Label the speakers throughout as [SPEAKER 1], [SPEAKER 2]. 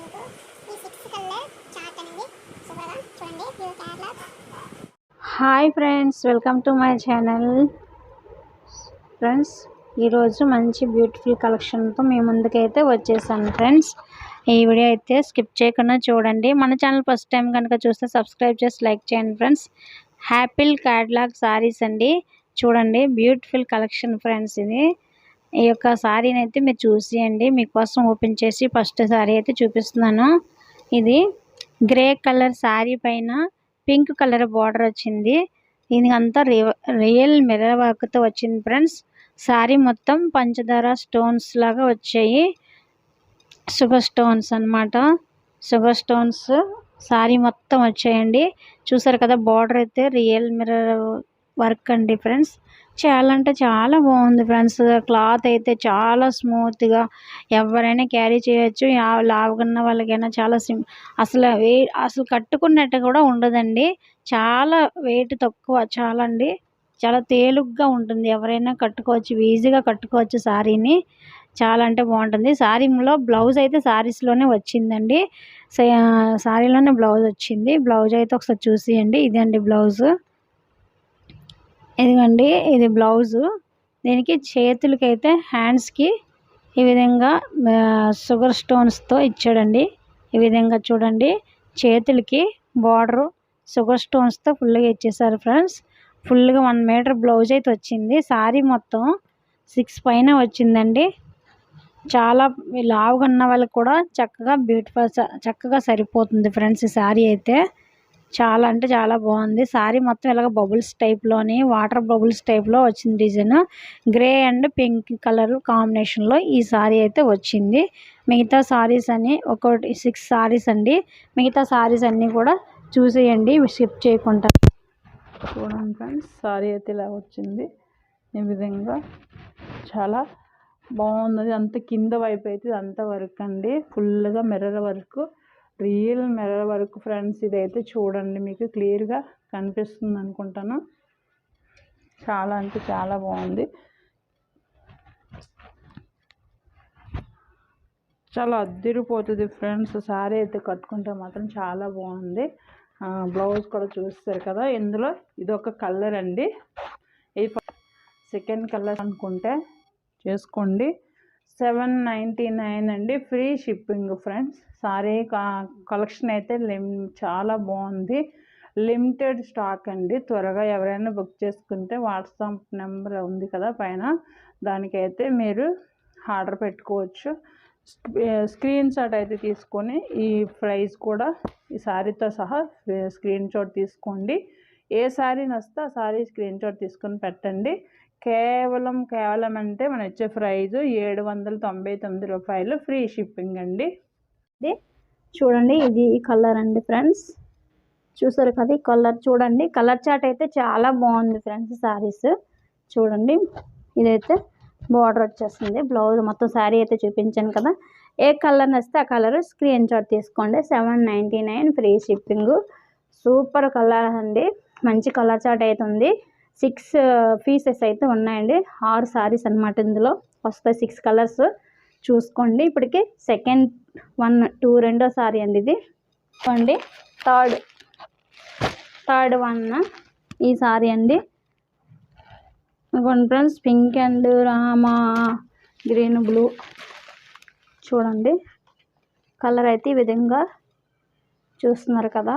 [SPEAKER 1] ఈ six chart అనేది సూపర్గా చూడండి pure
[SPEAKER 2] hi friends welcome to my channel. Friends ఈరోజు మంచి బ్యూటిఫుల్ కలెక్షన్తో మీ ముందుకైతే వచ్చేసాను ఫ్రెండ్స్. ఈ వీడియో అయితే స్కిప్ చేయకుండా చూడండి. మన ఛానల్ ఫస్ట్ టైం కనుక చూస్తే సబ్స్క్రైబ్ చేసి లైక్ చేయండి ఫ్రెండ్స్. హ్యాపిల్ క్యాట్లాగ్ సారీస్ అండి. చూడండి బ్యూటిఫుల్ కలెక్షన్ ఫ్రెండ్స్ ఇది. ఈ యొక్క శారీని అయితే మీరు చూసేయండి. మీకోసం ఓపెన్ చేసి ఫస్ట్ శారీ అయితే చూపిస్తున్నాను. ఇది గ్రే కలర్ శారీ పైన పింక్ కలర్ బార్డర్ వచ్చింది. ఇది అంతా రియల్ మిర్రర్ వర్క్తో వచ్చింది ఫ్రెండ్స్ శారీ మొత్తం పంచదార స్టోన్స్ లాగా వచ్చాయి. షుగర్ స్టోన్స్ అన్నమాట. షుగర్ స్టోన్స్ శారీ మొత్తం వచ్చాయండి. చూసారు కదా బార్డర్ అయితే రియల్ మిర్రర్ వర్క్ అండి ఫ్రెండ్స్ చాలా అంటే చాలా బాగుంది ఫ్రెండ్స్. క్లాత్ అయితే చాలా స్మూత్గా ఎవరైనా క్యారీ చేయొచ్చు. లావుకున్న లావుగా ఉన్న వాళ్ళకైనా చాలా సిమ్ అసలు వే అసలు కట్టుకున్నట్టు కూడా ఉండదండి. చాలా వెయిట్ తక్కువ చాలా అండి చాలా తేలిగ్గా ఉంటుంది. ఎవరైనా కట్టుకోవచ్చు ఈజీగా కట్టుకోవచ్చు శారీని చాలా అంటే బాగుంటుంది. శారీలో బ్లౌజ్ అయితే శారీస్లోనే వచ్చిందండి. సా- సారీలోనే బ్లౌజ్ వచ్చింది. బ్లౌజ్ అయితే ఒకసారి చూసేయండి. ఇదండి బ్లౌజ్. ఇదిగండి ఇది బ్లౌజు. దీనికి చేతులకి అయితే హ్యాండ్స్కి ఈ విధంగా షుగర్ స్టోన్స్తో ఇచ్చాడండి. ఈ విధంగా చూడండి చేతులకి బార్డరు షుగర్ స్టోన్స్తో ఫుల్గా ఇచ్చేసారు ఫ్రెండ్స్. ఫుల్గా వన్ మీటర్ బ్లౌజ్ అయితే వచ్చింది. శారీ మొత్తం సిక్స్ పైన వచ్చిందండి. చాలా లావుగా ఉన్న వాళ్ళకి కూడా చక్కగా బ్యూటిఫుల్ చక్కగా సరిపోతుంది ఫ్రెండ్స్ ఈ శారీ అయితే. చాలా అంటే చాలా బాగుంది. సారీ మొత్తం ఇలాగ బబుల్స్ టైప్లోని వాటర్ బబుల్స్ టైప్లో వచ్చింది design. Grey and pink colour కాంబినేషన్లో ఈ సారీ అయితే వచ్చింది. మిగతా సారీస్ అని ఒకటి సిక్స్ సారీస్ అండి. మిగతా సారీస్ అన్నీ కూడా చూసేయండి స్కిప్ చేయకుండా.
[SPEAKER 3] చూడండి ఫ్రెండ్స్ సారీ అయితే ఇలా వచ్చింది. ఈ విధంగా చాలా బాగున్నది. అంత కింద వైపు అయితే అంత వర్క్ అండి. ఫుల్గా mirror work. Real mirror work friends ఇదైతే చూడండి మీకు క్లియర్గా కనిపిస్తుంది అనుకుంటాను. చాలా అంటే చాలా బాగుంది. చాలా అద్దరిపోతుంది ఫ్రెండ్స్ సారీ అయితే కట్టుకుంటే మాత్రం చాలా బాగుంది. బ్లౌజ్ కూడా చూస్తారు కదా ఇందులో ఇది ఒక కలర్ అండి. ఈ సెకండ్ కలర్ అనుకుంటే చేసుకోండి. సెవెన్ నైంటీ నైన్ అండి. Free shipping friends. Sari collection అయితే లిమ్ చాలా బాగుంది. లిమిటెడ్ స్టాక్ అండి. త్వరగా ఎవరైనా బుక్ చేసుకుంటే వాట్సాప్ నెంబర్ ఉంది కదా పైన. దానికైతే మీరు ఆర్డర్ పెట్టుకోవచ్చు. స్క్రీన్ షాట్ అయితే తీసుకొని ఈ ప్రైస్ కూడా ఈ శారీతో సహా స్క్రీన్ షాట్ తీసుకోండి. ఏ శారీ నస్తే ఆ శారీ స్క్రీన్ షాట్ తీసుకొని పెట్టండి. కేవలం కేవలం అంటే మన వచ్చే ప్రైజ్ ఏడు వందల తొంభై తొమ్మిది రూపాయలు ఫ్రీ షిప్పింగ్ అండి.
[SPEAKER 2] ఇది చూడండి ఇది ఈ కలర్ అండి ఫ్రెండ్స్. చూసారు కదా ఈ కలర్ చూడండి కలర్ చాట్ అయితే చాలా బాగుంది ఫ్రెండ్స్ శారీస్ చూడండి ఇదైతే బార్డర్ వచ్చేస్తుంది బ్లౌజ్ మొత్తం శారీ అయితే చూపించాను కదా. ఏ కలర్ నచ్చితే ఆ కలర్ స్క్రీన్ షాట్ తీసుకోండి seven ninety nine free shipping. Super colour అండి మంచి కలర్ చాట్ అయితే ఉంది. సిక్స్ పీసెస్ అయితే ఉన్నాయండి. ఆరు సారీస్ అన్నమాట ఇందులో. వస్తాయి సిక్స్ కలర్స్. చూసుకోండి. ఇప్పటికి సెకండ్ వన్ టూ రెండో సారీ అండి ఇది. చూడండి థర్డ్ థర్డ్ వన్ ఈ సారీ అండి. ఇదిగోండి ఫ్రెండ్స్. పింక్ అండ్ రామా గ్రీన్ బ్లూ. చూడండి. కలర్ అయితే ఈ విధంగా చూస్తున్నారు కదా.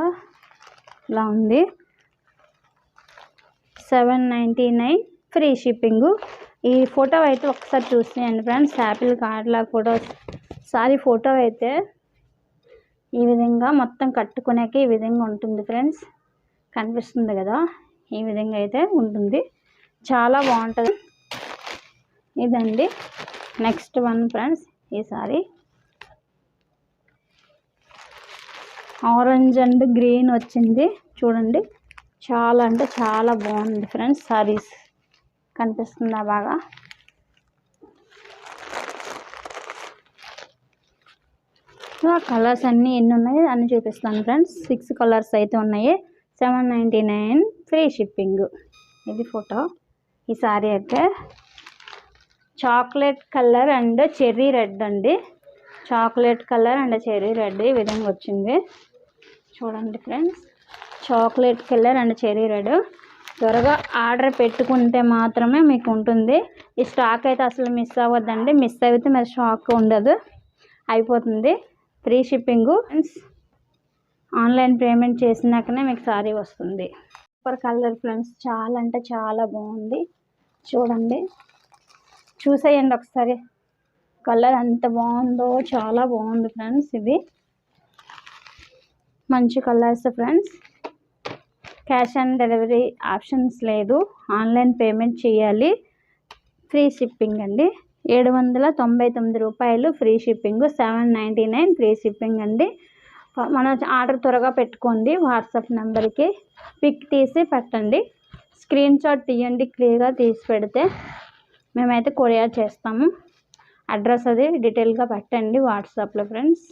[SPEAKER 2] ఇలా ఉంది. Seven ninety nine free shipping. ఈ ఫోటో అయితే ఒకసారి చూసేయండి ఫ్రెండ్స్. యాపిల్ కార్డ్లా ఫోటో సారీ ఫోటో అయితే ఈ విధంగా మొత్తం కట్టుకునేకి ఈ విధంగా ఉంటుంది ఫ్రెండ్స్. కనిపిస్తుంది కదా? ఈ విధంగా అయితే ఉంటుంది. చాలా బాగుంటుంది. ఇదండి నెక్స్ట్ వన్ ఫ్రెండ్స్ ఈ సారీ. ఆరెంజ్ అండ్ గ్రీన్ వచ్చింది. చూడండి. చాలా అంటే చాలా బాగుంది ఫ్రెండ్స్ సారీస్ కనిపిస్తుందా బాగా? సో కలర్స్ అన్నీ ఎన్ని ఉన్నాయి? అన్ని చూపిస్తాను ఫ్రెండ్స్. సిక్స్ కలర్స్ అయితే ఉన్నాయి. Seven ninety nine free shipping. ఇది ఫోటో. ఈ సారీ అయితే chocolate colour and cherry red అండి. Chocolate colour and cherry red ఈ విధంగా వచ్చింది. చూడండి friends. Chocolate colour and cherry red త్వరగా ఆర్డర్ పెట్టుకుంటే మాత్రమే మీకు ఉంటుంది. ఈ స్టాక్ అయితే అసలు మిస్ అవ్వద్దండి. మిస్ అయితే మరి స్టాక్ ఉండదు. అయిపోతుంది. ఫ్రీ షిప్పింగ్ ఆన్లైన్ పేమెంట్ చేసినాకనే మీకు సారీ వస్తుంది. సూపర్ కలర్ ఫ్రెండ్స్ చాలా అంటే చాలా బాగుంది. చూడండి. చూసేయండి ఒకసారి. కలర్ ఎంత బాగుందో చాలా బాగుంది ఫ్రెండ్స్ ఇది. మంచి colours friends cash on delivery options లేదు. ఆన్లైన్ పేమెంట్ చేయాలి. ఫ్రీ షిప్పింగ్ అండి. ఏడు వందల తొంభై తొమ్మిది రూపాయలు free shipping. Seven ninety nine free shipping అండి. మన ఆర్డర్ త్వరగా పెట్టుకోండి. వాట్సాప్ నెంబర్కి పిక్ తీసి పెట్టండి. స్క్రీన్ షాట్ తీయండి క్లియర్గా తీసి పెడితే మేమైతే కొరియర్ చేస్తాము. అడ్రస్ అది డీటెయిల్గా పెట్టండి వాట్సాప్లో ఫ్రెండ్స్.